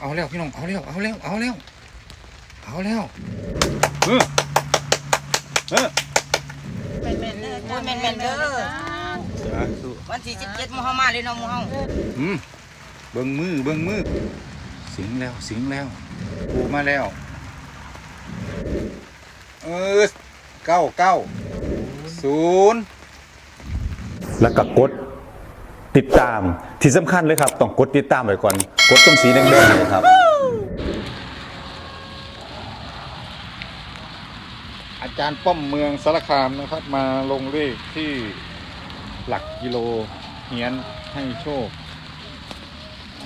เอาแล้วพี่น้องเอาแล้วเอาแล้วเอาแล้วเอาแล้วเออเออแม่นแม่นเด้อโอ้ยแม่นแม่นเด้อสาธุวันที่17มื้อเฮามาเลยเนาะมื้อเฮาอืมเบิ้งมือเบิ้งมือสิงแล้วสิงแล้วปูมาแล้ว เออเก้าเก้าศูนย์แล้วก็กด ติดตามที่สำคัญเลยครับ ต้องกดติดตามไว้ก่อน กดตรงสีแดงๆเลยครับ อาจารย์ป้อมเมืองสารคามนะครับ มาลงเลขที่หลักกิโลเฮียนให้โชค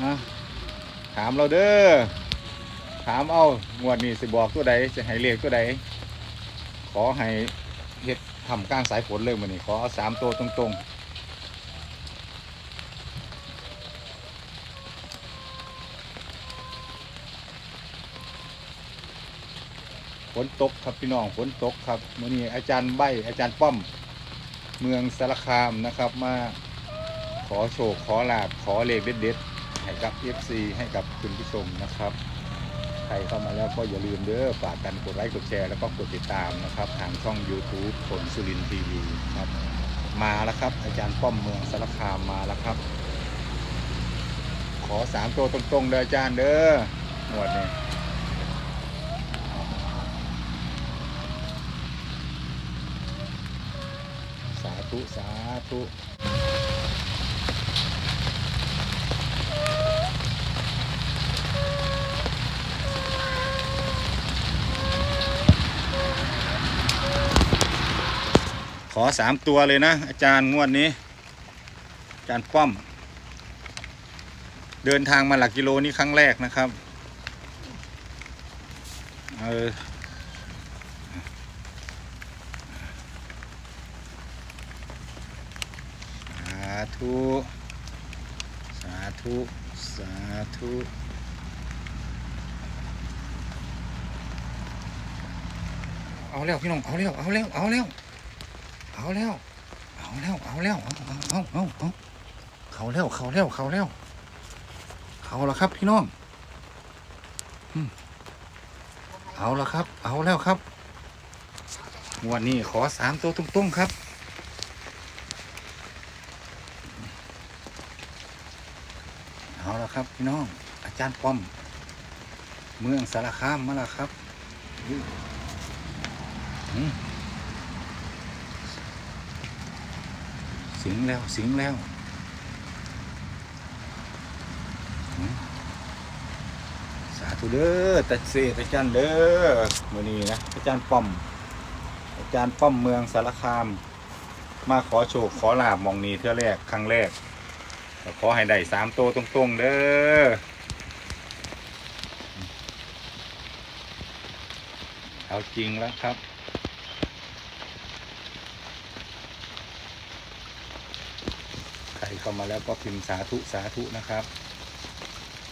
อะถามเราเด้อ ถามเอางวดนี้สิบอกตัวใดจะให้เลขตัวใด ขอให้เฮ็ดทำกลางสายฝนเลยมันนี้ขอเอาสามตัวตรงๆ ฝนตกครับพี่น้องฝนตกครับมื่อนี้อาจารย์ใบอาจารย์ป้อม เมืองสารคามนะครับมาขอโชคขอลาบขอเลขเด็ดๆให้กับ FC ให้กับคุณผู้ชมนะครับ ใครเข้ามาแล้วก็อย่าลืมเด้อฝากกันกดไลค์กดแชร์แล้วก็กดติดตามนะครับ ทางช่อง YouTube ผลสุรินทีวีครับ มาแล้วครับ อาจารย์ป้อมเมืองสารคามมาแล้วครับ ขอสามตัวตรงๆเด้ออาจารย์เด้อหมวดนี้ ธุ สาธุขอสามตัวเลยนะ อาจารย์งวดนี้ อาจารย์ป้อม เดินทางมาหลักกิโลนี้ครั้งแรกนะครับ เออ สา ธุสาธุสาธุเอาแล้วพี่น้องเอาแล้วเอาแล้วเอาแล้วเอาแล้วเอาแล้วเอาแล้วเอาเอาเอาเอาเอาเขาแล้วเขาแล้วเขาแล้วเขาแล้วครับพี่น้องเอาแล้วครับ เอาแล้วครับวันนี้ขอสามตัวตรงๆครับ เอาละ ครับพี่น้อง อาจารย์ป้อม เมืองสารคามมาแล้วครับสิงแล้วสิงแล้วสาธุเด้อตัดเสดอาจารย์เด้อมื่อนี้นะอาจารย์ป้อม อาจารย์ป้อมเมืองสารคาม มาขอโชคขอลาบมองนี้เท่าแรกครั้งแรก ขอให้ได้สามตัวตรงๆเด้อเอาจริงแล้วครับใครเข้ามาแล้วก็พิมพ์สาธุสาธุนะครับ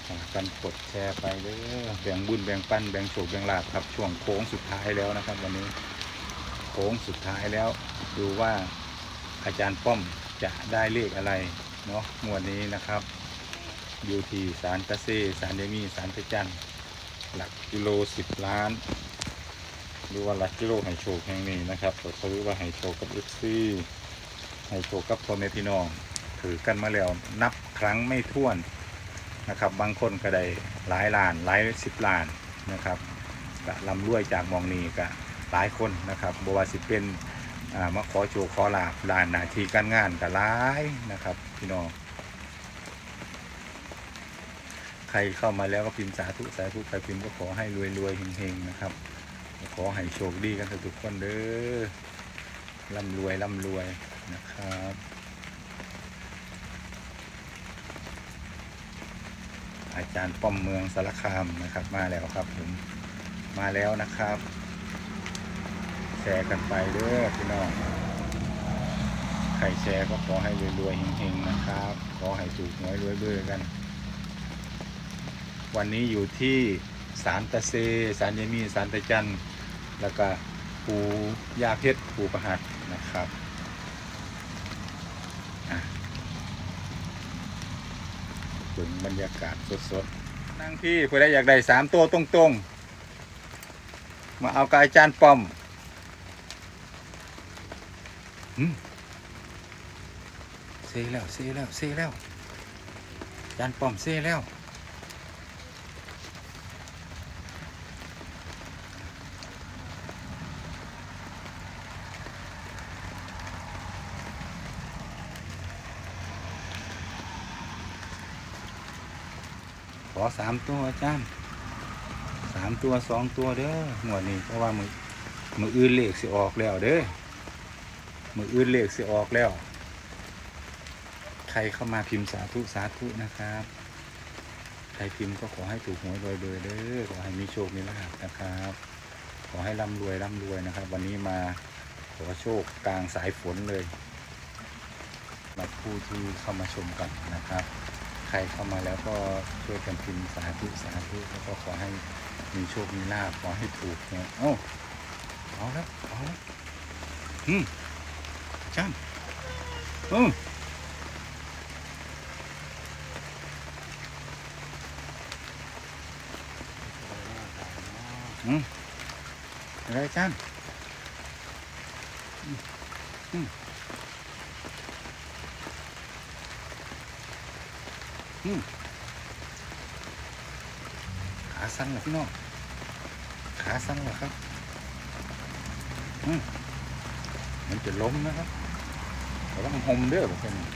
ฝากกันกดแชร์ไปเด้อแบ่งบุญแบ่งปั้นแบ่งโชคแบ่งลาภครับช่วงโค้งสุดท้ายแล้วนะครับ วันนี้โค้งสุดท้ายแล้ว ดูว่าอาจารย์ป้อมจะได้เลขอะไร เนาะงวดนี้นะครับอยู่ที่สารตะเซสารเดมีสารตะจันหลักกิโลสิบล้าน หรือว่าหลักกิโลไฮโชคแห่งนี้นะครับก็เขาเรียกว่าไฮโชคกับเอฟซีไฮโชคกับพ่อแม่พี่น้องถือกันมาแล้วนับครั้งไม่ถ้วนนะครับ บางคนก็ได้หลายล้านหลายสิบล้านนะครับก็ลำรวยจากมองนี้ก็หลายคนนะครับบวาสิเป็น มาขอโชว์ขอลาบลานนาทีการงานกับร้ายนะครับ พี่น้อง ใครเข้ามาแล้วก็พิมพ์สาธุสาธุใครพิมพ์ก็ขอให้รวยรวยๆเฮงๆนะครับ ขอให้โชคดีกันทุกคนเด้อร่ำรวยร่ำรวยนะครับอาจารย์ป้อมเมืองสารคามนะครับมาแล้วครับผมมาแล้วนะครับ แชร์กันไปเด้อพี่น้องใครแชร์ก็ขอให้รวยๆเฮงๆนะครับ ขอให้ถูกหวยรวยเบื่อกัน วันนี้อยู่ที่สารตะเซสารเยมีสารตะจันแล้วก็ปูยาเพชรปูประหัตนะครับอะถึงบรรยากาศสดๆนั่งพี่เพื่อได้อยากได้สามตัวตรงๆ มาเอากับอาจารย์ป้อมหืม เซแล้วเซแล้วเซแล้วอาจารย์ป้อมเซแล้วขอสามตัวอาจารย์สามตัวสองตัวเด้อหมวดนี้เพราะว่ามือมืออื่นเลขสิออกแล้วเด้อ มืออื่นเลขสิออกแล้ว ใครเข้ามาพิมพ์สาธุสาธุนะครับ ใครพิมพ์ก็ขอให้ถูกหวยรวยเบอร์เด้อขอให้มีโชค มีลาภนะครับ ขอให้ร่ำรวยร่ำรวยนะครับ วันนี้มาขอโชคกลางสายฝนเลยมาผู้ที่เข้ามาชมกันนะครับ ใครเข้ามาแล้วก็ช่วยกันพิมพ์สาธุสาธุแล้วก็ขอให้มีโชค มีลาภขอให้ถูกเนี่ยเอ้าเอาแล้วเอาแล้วอืม จ้ามอืมอืมอะไรจ้ามอืมอืมอืมขาสั้ นเหรอพี่น้องขาสั้นหอมเราต้องหมเด้อแบบนี้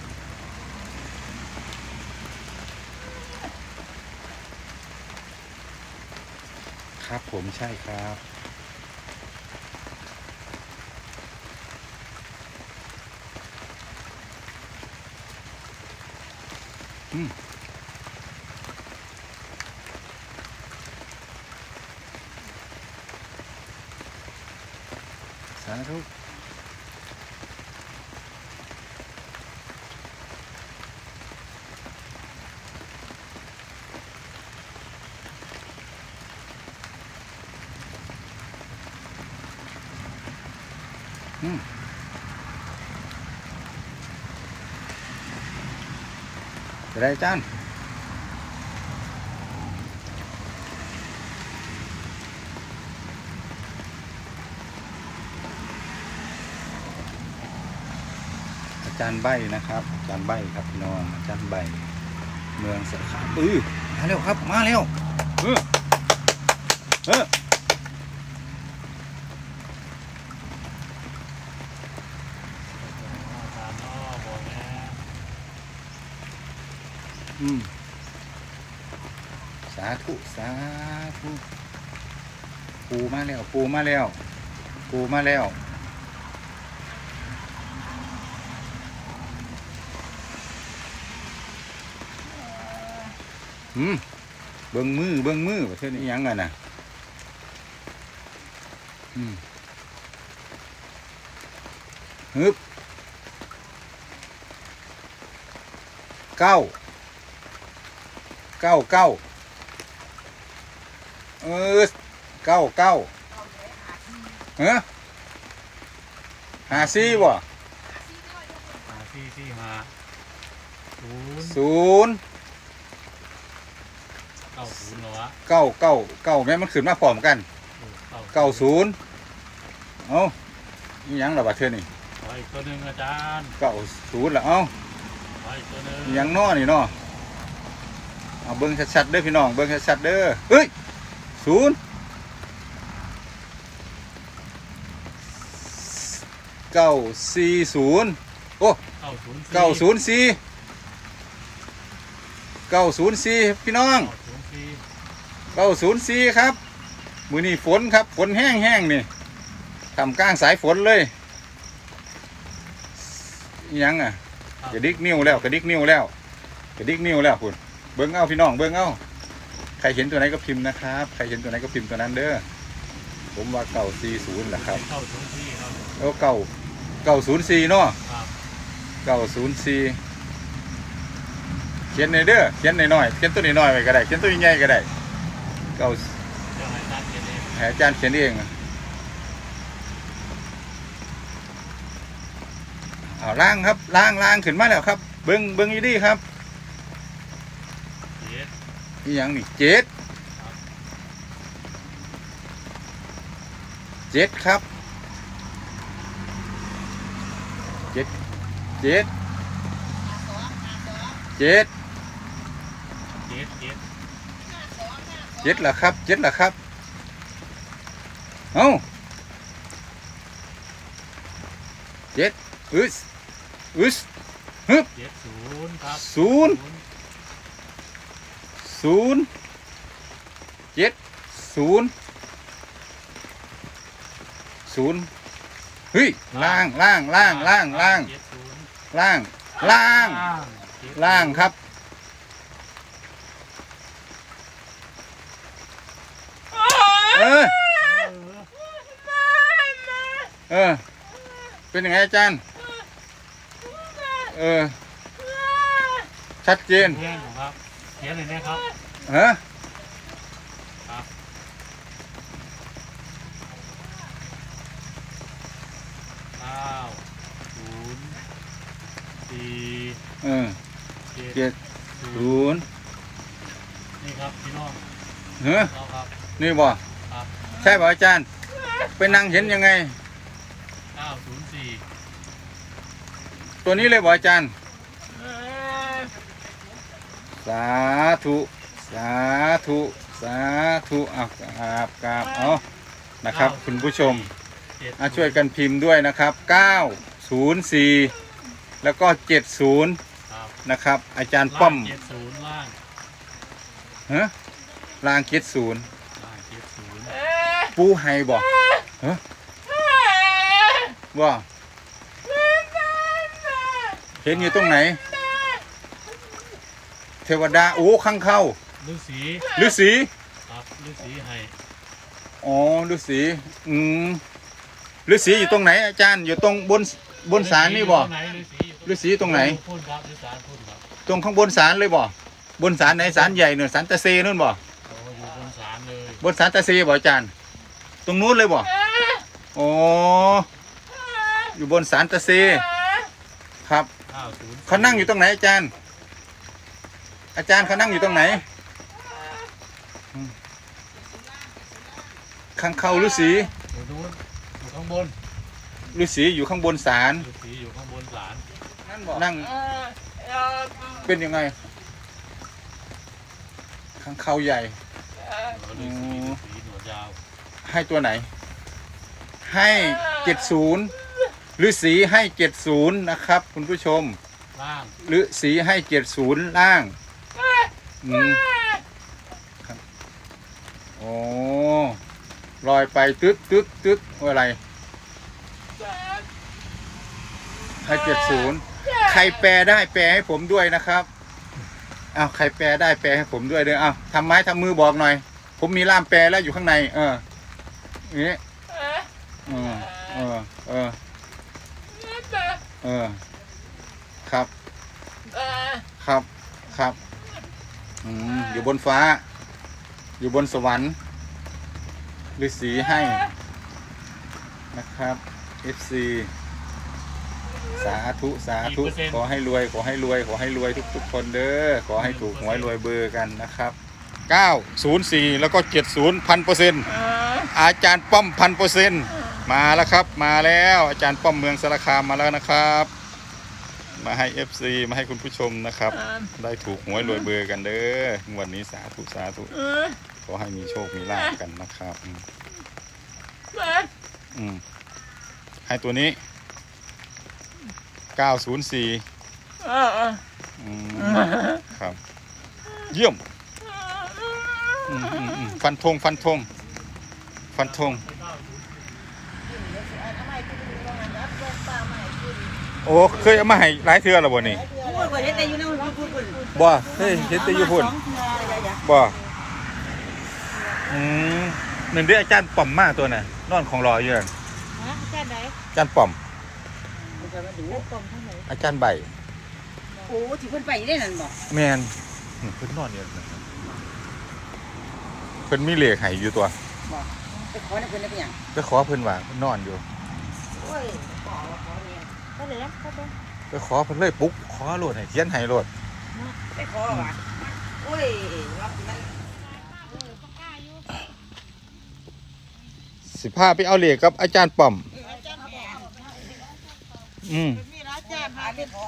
ครับผมใช่ครับอืมสาธุ ได้จานอาจารย์ใบนะครับ อาจารย์ใบครับพี่น้องอาจารย์ใบ เมืองสาขาอือมาเร็วครับ มาเร็วเออเอออืม สาธุ สาธุปูมาแล้ว ปูมาแล้ว ปูมาแล้วหืมเบิ้งมือเบิ้งมือประเทศนี้ยังไงน่ะอืมฮึบเก้า เก้าเก้าเออเก้าเก้าเฮ้หาซี่บ่หาที่ที่หาศูนย์ศูนย์เก้าศูนย์เหรอวะเก้าเก้าเก้าแม่นมันขึ้นมาพร้อมกันเออเก้าเก้าศูนย์เอ้านี่ยังระบาดเทือนี่ขออีกตัวหนึ่งอาจารย์เก้าศูนย์ละเอ้าขออีกตัวหนึ่งอิหยังน้อนี่เนาะ เอาเบิ้งชัดๆเด้อพี่น้องเบิ้งชัดๆเด้อเฮ้ยศูนย์เก้าสี่ศูนย์โอ้เก้าศูนย์เก้าศูนย์สี่เก้าศูนย์สี่พี่น้องเก้าศูนย์สี่เก้าศูนย์สี่ครับ มือนี่ฝนครับฝนแห้งๆนี่ทำกลางสายฝนเลยอิหยังอะกระดิกนิ้วแล้วกระดิกนิ้วแล้วกระดิกนิ้วแล้วคุณ เบิ้งเอาพี่น้องเบิ้งเอาใครเห็นตัวไหนก็พิมพ์นะครับใครเห็นตัวไหนก็พิมพ์ตัวนั้นเด้อผมว่าเก่าสี่ศูนย์แหละครับเก้าศูนย์สี่ครับแล้วเก่าเก่าศูนย์สี่เนาะครับเก่าศูนย์สี่เขียนในอยเด้อเขียนในน้อยๆเขียนตัวน้อยๆไว้ก็ได้เขียนตัวใหญ่ๆก็ได้เก่าเจ้าอาจารย์เขียนเองให้อาจารย์เขียนเองเอาล่างครับล่างล่างขึ้นมาแล้วครับ เบิ้งเบิ้งอีดีครับ เจ็ดอีหยังนี่เจ็ดเจ็ดครับเจ็ดเจ็ดเจ็ดเจ็ดเจ็ดเจ็ดเหรอครับเจ็ดเหรอครับเอ้าเจ็ดอึสอึสฮึบเจ็ดศูนย์ครับศูนย์ ศูนย์เจ็ดศูนย์ศูนย์เฮ้ยล่างล่างล่างล่างล่าง ล่างล่าง ล่างครับเออเออ เป็นยังไงอาจารย์ เออ ชัดเจนเพื่อนผมครับ ขียนเลยนะครับฮะครับเก้าศูนย์สี่เออเจ็ดเจ็ดศูศูนย์นย์นี่ครับพี่น้องเฮ้อเราครับนี่บ่ครับใช่ป่ะอาจารย์ไปนั่งเห็นยังไงเก้าศูนย์สี่ตัวนี้เลยบ่อาจารย์ สาธุ สาธุ สาธุเอากราบกราบเอานะครับ คุณผู้ชมเจ็ดอะช่วยกันพิมพ์ด้วยนะครับ 904 แล้วก็ 70 ครับนะครับ อาจารย์ป้อมเจ็ดศูนย์ล่างฮะลางเจ็ดศูนย์ล่างเจ็ดศูนย์ปูไฮบอกฮะว่าเห็นอยู่ตรงไหน เทวดาโอ้ข้างเข้าฤาษีฤาษีครับฤาษีให้อ๋อฤาษีอืมฤาษีอยู่ตรงไหนอาจารย์อยู่ตรงบนบนศาลนี่บ่ฤาษีอยู่ตรงไหนฤาษีอยู่ฤาษีตรงไหนพูดครับฤาษีพูดครับตรงข้างบนศาลเลยบ่บนศาลไหนศาลใหญ่เนอะศาลตะเซนู่นบ่โอ้อยู่บนศาลเลยบนศาลตะเซบ่อาจารย์ ตรงนู้นเลยบ่อ๋ออยู่บนศาลตะเซครับเก้าศูนย์เขานั่งอยู่ตรงไหนอาจารย์ อาจารย์เขานั่งอยู่ตรงไหนอืมข้างเข้าฤาษีอยู่นู้นอยู่ข้างบนฤาษีอยู่ข้างบนศาลฤาษีอยู่ข้างบนศาลนั่งเป็นยังไง ข้างเข้าใหญ่ฤาษีฤาษีหนวดยาว ให้ตัวไหน ให้เจ็ดศูนย์ฤาษีให้เจ็ดศูนย์นะครับ คุณผู้ชมล่างฤาษีให้เจ็ดศูนย์ล่าง อืมครับโอ้ลอยไปตึ๊ดตึ๊ดตึ๊ดอะไรให้เจ็ดศูนย์ใครแปลได้แปลให้ผมด้วยนะครับอ้าวใครแปลได้แปลให้ผมด้วยเด้ออ้าวทำไม้ทำมือบอกหน่อย ผมมีล่ามแปลแล้วอยู่ข้างใน เอออย่างนี้เออเออเออเออครับ ครับ ครับ อืมอยู่บนฟ้า อยู่บนสวรรค์ฤาษีให้นะครับ FC สาธุ สาธุขอให้รวย ขอให้รวย ขอให้รวยทุก ๆ คนเด้อ ขอให้ถูกหวยรวยเบอร์กันนะครับ 904 แล้วก็ 70พันเปอร์เซ็นต์อาจารย์ป้อมพันเปอร์เซ็นต์มาแล้วครับ มาแล้วอาจารย์ป้อมเมืองสารคามมาแล้วนะครับ มาให้ FC มาให้คุณผู้ชมนะครับ ได้ถูกหวยรวยเบอร์กันเด้องวันนี้สาธุสาธุขอให้มีโชคมีลาภกันนะครับอืมอืมให้ตัวนี้ 904อืมครับ เยี่ยมอืมอืมอืมฟันธงฟันธงฟันธง โอ้เคยเอามาให้หลายเทื่อแล้วบ่นี่พูดว่าเฮ็ดแต่อยู่นั่นพูดพูดบ่เฮ้ยเห็นแต่อยู่พุ่นสองเทื่ออะไรอย่างเงี้ยบ่อืมหนึ่งเดือนอาจารย์ป่อมมาตัวน่ะนอนของรออยู่นั่นฮะแค่ไหนอาจารย์ป่อมจะมาดูกลมข้างไหนอาจารย์ใบโอ้ที่เพิ่นไปได้นั่นบ่แมนนี่เพิ่นนอนอยู่นั่นนะครับเพิ่นมีเหล็กไห้อยู่ตัวบ่ไปขอในเพิ่นได้เป็นหยังไปขอเพิ่นว่าเพิ่นนอนอยู่โอ้ยขอ ว่าขอเนี่ยก็เลยก็ต้องไปขอเพิ่นเลยปลุ๊กขอโลดให้เขียนให้โลดไปขอว่าคโอ้ยรับมันสิพาไปเอาเหล็กกับอาจารย์ป้อม อืมมีร้านจานหาไม่พอ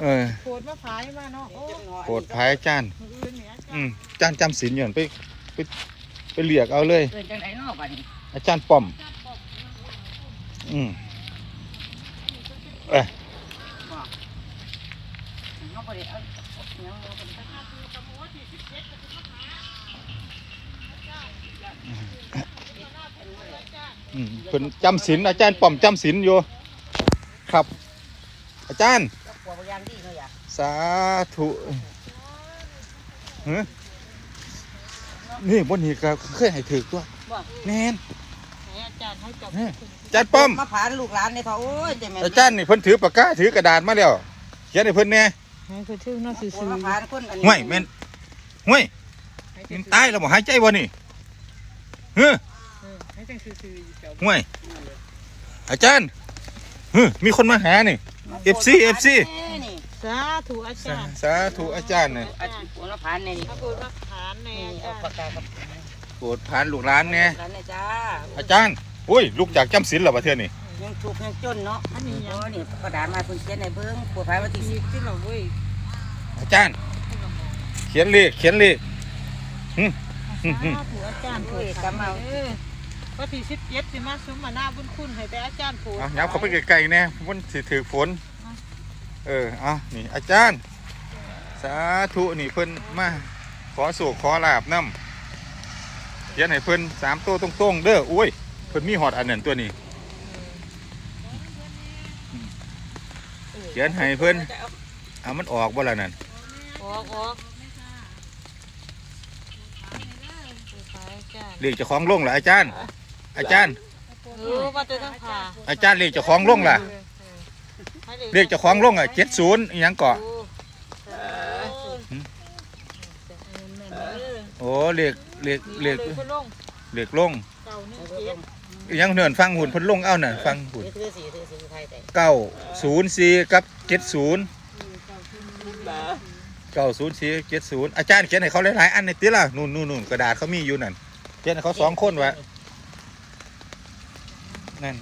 เออโคตรมาขายมาเนาะโอ้โปรดภายอาจารย์มืออื่นเนี่ยอืมอาจารย์จำศีลอยู่นั่นไปไปไปเรียกเอาเลย เกินจังไหนเนาะบัดนี้อาจารย์ป้อม อืมเอ้ย เนาะบ่ได้เอาเนาะบ่ได้อืมเพิ่นจำศีลอาจารย์ป้อมจำศีลอยู่ครับ อาจารย์เอากลัวบ่ยางดีเนาะอย่าสาธุฮะนี่บนนี้ก็เคยให้ถือตัวบ่แน่นให้อาจารย์ให้จับนี่อาจารย์ป้อมมาผ่านลูกหลานเนี่ยเขาโอ้ยแต่แม่นอาจารย์นี่เพิ่นถือปากกาถือกระดาษมาแล้วเขียนให้เพิ่นแหน่ ให้คือชื่อน่าซื่อคนมาผ่านคนอันนี้ห่วยแม่นห่วยมันตายแล้วบ่หายใจบ่นี่เฮ้อให้จังซื่อๆเจ้าห่วย อาจารย์เฮ้อมีคนมาหานี่ FC FC นี่สาธุอาสาจารย์สาธุอาจารย์นี่อาจารย์คนมาผ่านเนี่ยนี่พระโกรธมาขานในนี่อาเอาจารย์ปากกากับโปรดผ่านลูกหลานแหน่หลานเนี่ยจ้าอาจารย์อุ้ยลูกจากจำศีลแล้วบ่เทื่อนี่ ยังทุกข์ยังจนเนาะอันนี้ยัโอ้งนี่กระดาษมาเพิ่นเขียนในเบิ่งปวดภายวันที่มีสิบที่เราเว้ยอาจารย์ เขียนเลขเขียนเลขสาธุอาจารย์เถิดกำเอาเออวันที่สิบเจ็ดสิมาซุ้มมาหน้าบุญคุณให้ไปอาจารย์โผล่เอายับเข้าไปไกลๆแน่มันสิถือฝน เออเอานี่อาจารย์ สาธุนี่เพิ่นมาขอสู่ขอลาบน้ำเขียนให้เพิ่นสามตัวตรงๆเด้ออุ้ยเพิ่นมีหอดอันนั้นตัวนี้ เขียนให้เพิ่นเอามันออกบ่ล่ะนั่นออกออกไปอาจารย์เรียกเจ้าของลงล่ะอาจารย์ อาจารย์เออว่าจะต้องผ่าอาจารย์เรียกเจ้าของลงล่ะเรียกเจ้าของลงอะเจ็ดศูนย์ยังเกาะโอ้เรียกเรียกเรียกเลยลงเรียกลงเก่าหนึ่งเจ็ด ยังเนินฟังหุ่นเพิ่นลงเอ้าน่ะฟังหุ่นถือสีถือสีไทยแต่เก้าศูนย์สี่กับเจ็ดศูนย์เก้าศูนย์สี่เจ็ดศูนย์อาจารย์เขียนให้เขาหลายๆอันในติล่ะนู่นนู่นนู่นกระดาษเขามีอยู่นั่นเขียนให้เขาสองคนวะนั่น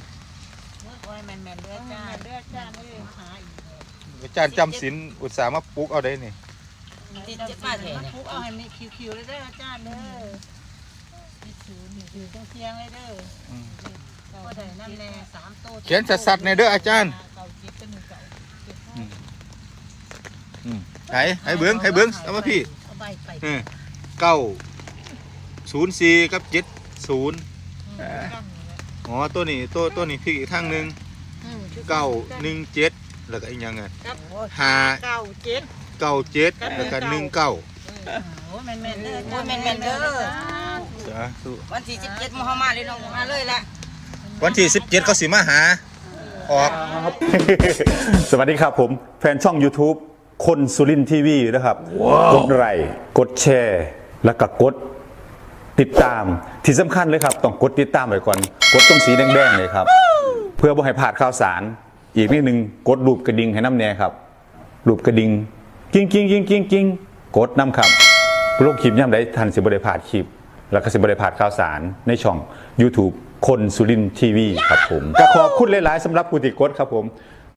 โอ้ยแมนแมนเด้อจ้าเด้อจ้าเด้อหาอีกอาจารย์จำศีลอุตส่าห์มาปลุกเอาได้นี่ที่เจ็บมาแท้เนี่ย ทุกเอาให้มีคิวๆเลยเด้ออาจารย์เด้อ มีศูนย์มีศูนย์ต้องเทียงเลยเด้ออืมก็ได้นั่นแหละสามโตเขียนสัดๆในเด้ออาจารย์เก่าเจ็ดเป็นหนึ่งเก่าเจ็ดอืมให้ให้เบิ้งให้เบิ้งเอามาพี่เอาใบไปอืมเก้าศูนย์สี่กับเจ็ดศูนย์อืมอ๋อตัวนี้ตัวตัวนี้พี่อีกทางหนึ่งอืมเก้าหนึ่งเจ็ดแล้วก็อีกอยังไงครับห้าเก้าเจ็ดเก้าเจ็ดแล้วก็หนึ่งเก้า โอ้แมนแมนเด้อโอ้ยแม่นแม่นเด้อสาธุวันที่สิบเจ็ดมหมาเลยน้องมาเลยละวันที่สิบเจ็ดเขาสิมาหา ออก สวัสดีครับผม แฟนช่อง YouTube คนสุรินทีวีนะครับ กดไลค์กดแชร์ แล้วก็กดติดตามที่สำคัญเลยครับ ต้องกดติดตามไว้ก่อน กดตรงสีแดงๆเลยครับ เพื่อบ่ให้พลาดข่าวสาร อีกนิดนึงกดรูปกระดิ่งให้น้ำแน่ครับรูปกระดิ่งกิ้งกิ้งกิ้งกิ้งกิ้งกดน้ำครับโลกคลิปย่ำได้ทันสิบได้พลาดคลิป แล้วก็สิบได้พลาดข่าวสารในช่อง YouTube คนสุรินทีวีครับผมก็ขอบคุณหลาย ๆสำหรับผู้ติดกดครับผม